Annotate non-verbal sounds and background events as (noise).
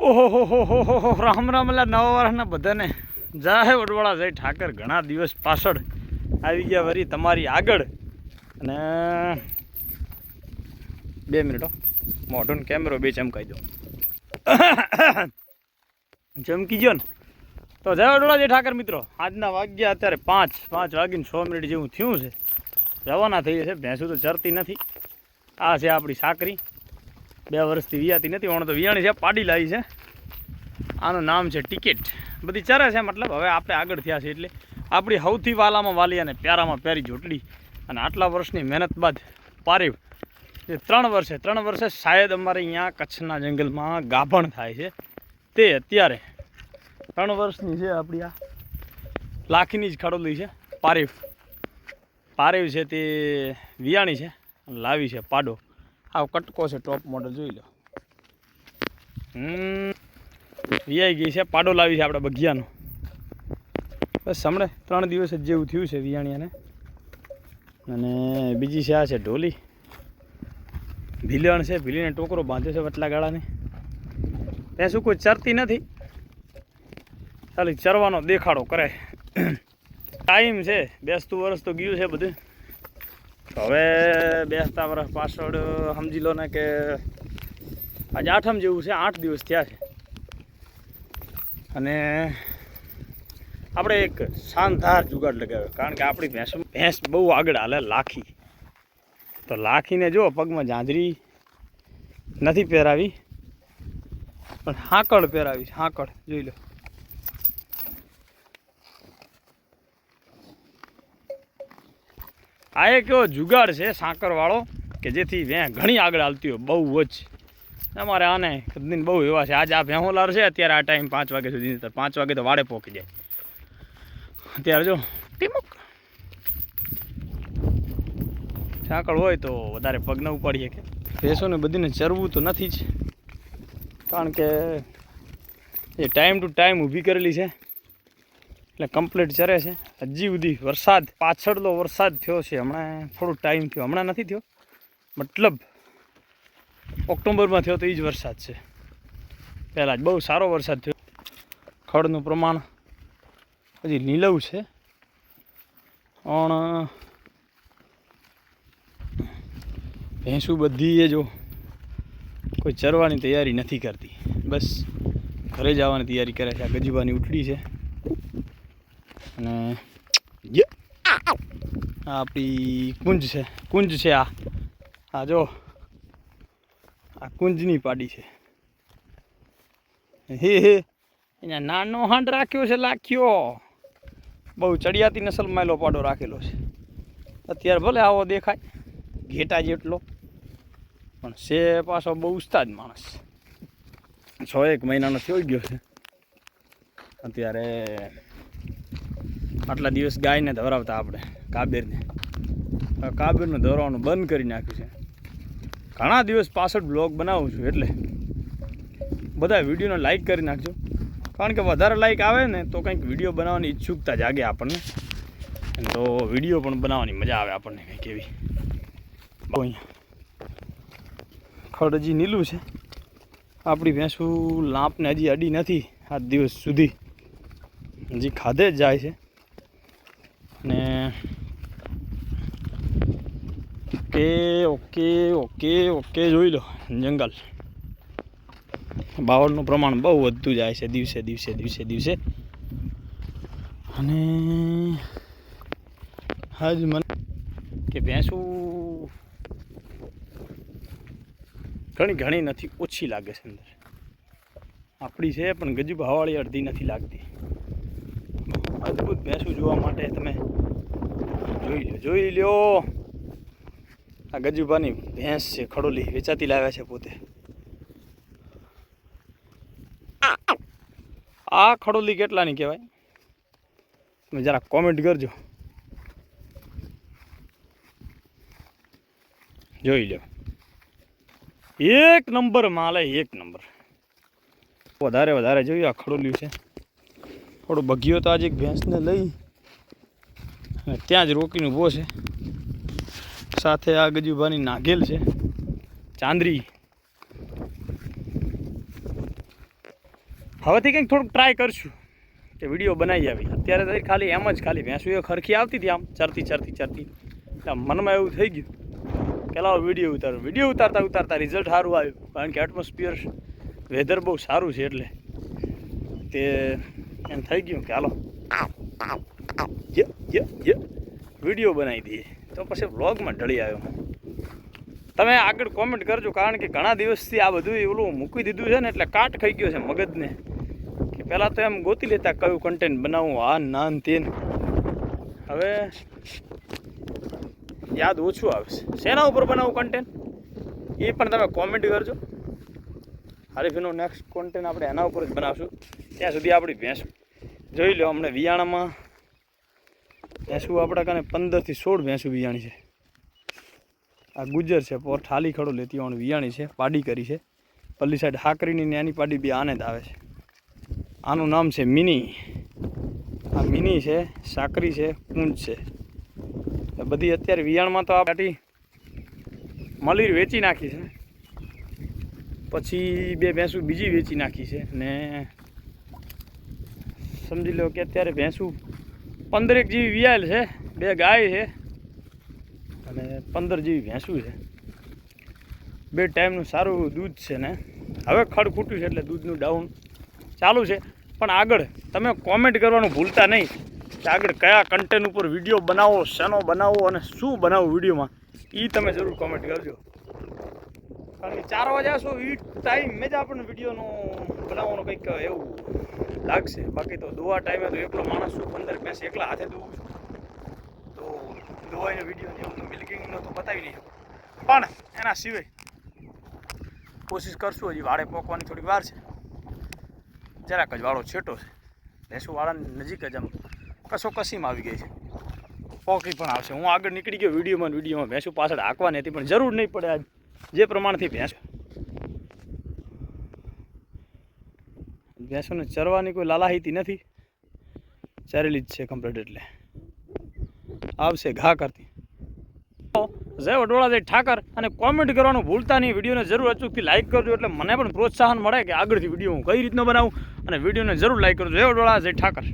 ઓહો હો હો હો હો હો રામ રામ એટલે નવા વર્ષના બધાને. જય વડવાળા જય. ઠાકર, ઘણા દિવસ પાછળ આવી ગયા વરી તમારી આગળ. અને બે મિનિટો હો. મોઢું કેમેરો બે ચમકાઈ દો. ચમકી ગયો ને. તો જય વડવાળા, જય ઠાકર મિત્રો. આજના વાગ્યા અત્યારે પાંચ પાંચ વાગીને છ મિનિટ જેવું થયું છે. રવાના થઈ છે, ભેંસું તો ચરતી નથી. આ છે આપણી સાકરી. બે વર્ષથી વિયાતી નથી, ઓણ તો વિયાણી છે, પાડી લાવી છે. આનું નામ છે ટિકિટ. બધી ચરે છે, મતલબ હવે આપણે આગળ થયા છે એટલે આપણી સૌથી વાલામાં વાલી અને પ્યારામાં પ્યારી જોટડી અને આટલા વર્ષની મહેનત બાદ પારિવ. જે ત્રણ વર્ષે ત્રણ વર્ષે શાયદ અમારે અહીંયા કચ્છના જંગલમાં ગાભણ થાય છે. તે અત્યારે ત્રણ વર્ષની છે આપણી આ લાખીની જ ખડોલી છે, પારિવ. પારેવ છે તે વિયાણી છે, લાવી છે પાડો. આ કટકો છે ટોપ મોડલ જોઈ લો. હમ વિયાઈ ગઈ છે, પાડો લાવી છે આપણે બગિયાનો. બસ હમણે ત્રણ દિવસ જ જેવું થયું છે વિયાણીયાને. અને બીજી છે આ છે ઢોલી. ભીલણ છે, ભીલીને ટોકરો બાંધ્યો છે વટલા ગાળાને. ત્યાં શું કોઈ ચરતી નથી? ખાલી ચરવાનો દેખાડો કરે ટાઈમ (coughs) છે, બેસતું વર્ષ તો ગયું છે બધું. હવે બેસતા વર્ષ પાછળ સમજી લો ને કે આજે આઠમ જેવું છે, આઠ દિવસ થયા છે. અને આપણે એક શાનદાર જુગાડ લગાવ્યો, કારણ કે આપણી ભેંસ ભેંસ બહુ આગળ હાલે, લાખી. તો લાખીને જો પગમાં જાંજરી નથી પહેરાવી, પણ હાંકળ પહેરાવી હાંકળ, જોઈ લો. આ એક એવો જુગાડ છે, સાંકરવાળો, કે જેથી વેં ઘણી આગળ હાલતી હોય, બહુ જ. અમારે આને દિન બહુ એવા છે. આજે આ ભેહોલાર છે, અત્યારે આ ટાઈમ પાંચ વાગ્યા સુધી પાંચ વાગે તો વાડે પોકી જાય. અત્યારે જો, ટીમક. સાંકળ હોય તો વધારે પગ ન ઉપાડીએ કે. ભેંસોને બધીને ચરવું તો નથી જ. કારણ કે એ ટાઈમ ટુ ટાઈમ ઊભી કરેલી છે. એટલે કમ્પ્લીટ ચરે છે. હજી સુધી વરસાદ, પાછળનો વરસાદ થયો છે. હમણાં થોડો ટાઈમ થયો. હમણાં નથી થયો. મતલબ ઓક્ટોબરમાં થયો તો એ જ વરસાદ છે. પહેલાં જ બહુ સારો વરસાદ થયો. ખડનું પ્રમાણ હજી નીલવ છે. પણ ભેંસું બધી એ જો કોઈ ચરવાની તૈયારી નથી કરતી. બસ ઘરે જવાની તૈયારી કરે છે. આ ગજીબાની ઉઠડી છે. અને આપણી કુંજ છે. કુંજ છે આ. આ જો. આ કુંજની પાડી છે. હે હે. અહીંયા નાનો હાંડ રાખ્યો છે લાખ્યો. બહુ ચડિયાતી નસલ માયલો પાડો રાખેલો છે. અત્યારે ભલે આવો દેખાય. ઘેટા જેટલો. પણ છે પાછો બહુ ઉસ્તાદ માણસ. છ એક મહિનાનો થઈ ગયો છે. અત્યારે આટલા દિવસ ગાયને ધવરાવતા આપણે કાબેરને. કાબેરને ધવરાવવાનું બંધ કરી નાખ્યું છે. ઘણા દિવસ પાછળ બ્લોગ બનાવું છું એટલે. બધા વિડીયોને લાઇક કરી નાખજો. કારણ કે વધારે લાઇક આવે ને તો કંઈક વીડિયો બનાવવાની ઈચ્છુકતા જાગે આપણને. તો વીડિયો પણ બનાવવાની મજા આવે આપણને કંઈક એવી. અહીંયા. ખડ હજી નીલું છે. આપણી ભેંસું લાંપને હજી અડી નથી આજ દિવસ સુધી. હજી ખાધે જ જાય છે. ઓકે ઓકે ઓકે ઓકે, જોઈ લો, જંગલ. બાવળનું પ્રમાણ બહુ વધતું જાય છે, દિવસે દિવસે દિવસે દિવસે. અને હાજ મને કે ભેંસું ઘણી ઘણી નથી, ઓછી લાગે છે અંદર. આપણી છે, પણ ગજુ હવાળી અડધી નથી લાગતી. અદ્ભુત ભેંસું જોવા માટે તમે જોઈ લો જોઈ લ્યો. આ ગજુભાની ભેંસ છે, ખડોલી વેચાતી લાવ્યા છે પોતે. આ ખડોલી કેટલાની કહેવાય? તમે જરા કોમેન્ટ કરજો. જોઈ લો એક નંબર માલે એક નંબર. વધારે વધારે જોયું આ ખડોલ્યું છે. થોડો બગીયો તો આજે ભેંસને લઈ. ત્યાં જ રોકીને ઊભો છે. સાથે આ ગજુભાની નાગેલ છે. ચાંદરી. હવેથી કંઈક થોડુંક ટ્રાય કરશું કે વીડિયો બનાવી આવી. અત્યારે તો ખાલી એમ જ ખાલી ભેંસું ખરખી આવતી હતી આમ, ચરતી ચરતી ચરતી. એટલે મનમાં એવું થઈ ગયું કે લાવો વીડિયો ઉતારો. વીડિયો ઉતારતા ઉતારતા રિઝલ્ટ સારું આવ્યું, કારણ કે એટમોસ્ફિયર વેધર બહુ સારું છે એટલે. તે એમ થઈ ગયું કે હાલો. ય ય વીડિયો બનાવી દઈએ. તો પછી વ્લોગમાં ઢળી આવ્યો હું. તમે આગળ કોમેન્ટ કરજો, કારણ કે ઘણા દિવસથી આ બધું ઓલું મૂકી દીધું છે ને, એટલે કાટ ખાઈ ગયો છે મગજને. કે પહેલાં તો એમ ગોતી લેતા કયું કન્ટેન્ટ બનાવવું આ નાન તેન. હવે યાદ ઓછું આવે છે. શેના ઉપર બનાવું કન્ટેન્ટ એ પણ તમે કોમેન્ટ કરજો. હરીફીનો નેક્સ્ટ કોન્ટેન્ટ આપણે એના ઉપર જ બનાવશું. ત્યાં સુધી આપણી ભેંસ જોઈ લો હમણાં વિયાણામાં. ભેંસું આપણા કાને પંદરથી સોળ ભેંસું વિયાણી છે. આ ગુજર છે, પોર ઠાલી ખડો લેતી આવવાનું વિયાણી છે, પાડી કરી છે. પલ્લી સાઈડ હાકરીની ને એની પાડી બી આને જ આવે છે. આનું નામ છે મિની. આ મિની છે, સાકરી છે કુંજ છે. બધી અત્યારે વિયાણમાં તો આ પાટી મલીર વેચી નાખી છે. પછી બે ભેંસું બીજી વેચી નાખી છે ને સમજી લો કે અત્યારે ભેંસું પંદરેક જેવી વિયાલ છે, બે ગાય છે અને પંદર જેવી ભેંસું છે. બે ટાઈમનું સારું દૂધ છે ને. હવે ખડ ખૂટ્યું છે એટલે દૂધનું ડાઉન ચાલુ છે. પણ આગળ તમે કોમેન્ટ કરવાનું ભૂલતા નહીં કે આગળ કયા કન્ટેન્ટ ઉપર વીડિયો બનાવો, શેનો બનાવો અને શું બનાવો વિડીયોમાં એ તમે જરૂર કોમેન્ટ કરજો. કારણ કે ચાર વાગ્યા શું એ ટાઈમ જ આપણને વિડીયોનું બનાવવાનું કંઈક એવું લાગશે. બાકી તો દોવા ટાઈમે તો એકલો માણસ છું, પંદર પેસ એકલા હાથે દોવું છું. તો દોવાઈનો વીડિયો જેવું તો મિલ્કિંગનો તો બતાવી નહીં. પણ એના સિવાય કોશિશ કરશું, હજી વાળે પોકવાની થોડી વાર છે. જરાક જ વાળો છેટો છે. ભેંસું વાળાની નજીક જ આમ કશો કસીમાં આવી ગઈ છે. પોકી પણ આવશે. હું આગળ નીકળી ગયો, વિડીયોમાં વિડીયોમાં. ભેંસું પાછળ હાંકવાની હતી, પણ જરૂર નહીં પડે આજ. જે પ્રમાણથી ભેંસ ભેંસોને ચરવાની કોઈ લાલાહીતી નથી. ચરેલી જ છે કમ્પ્લીટ એટલે. આવશે ઘા કરતી. જય વડોળા જય ઠાકર અને કોમેન્ટ કરવાનું ભૂલતા નહીં. વિડીયોને જરૂર અચૂકથી લાઇક કરજો એટલે મને પણ પ્રોત્સાહન મળે કે આગળથી વીડિયો હું કઈ રીતનો બનાવું. અને વિડીયોને જરૂર લાઇક કરજો. જય વડોળા જય ઠાકર.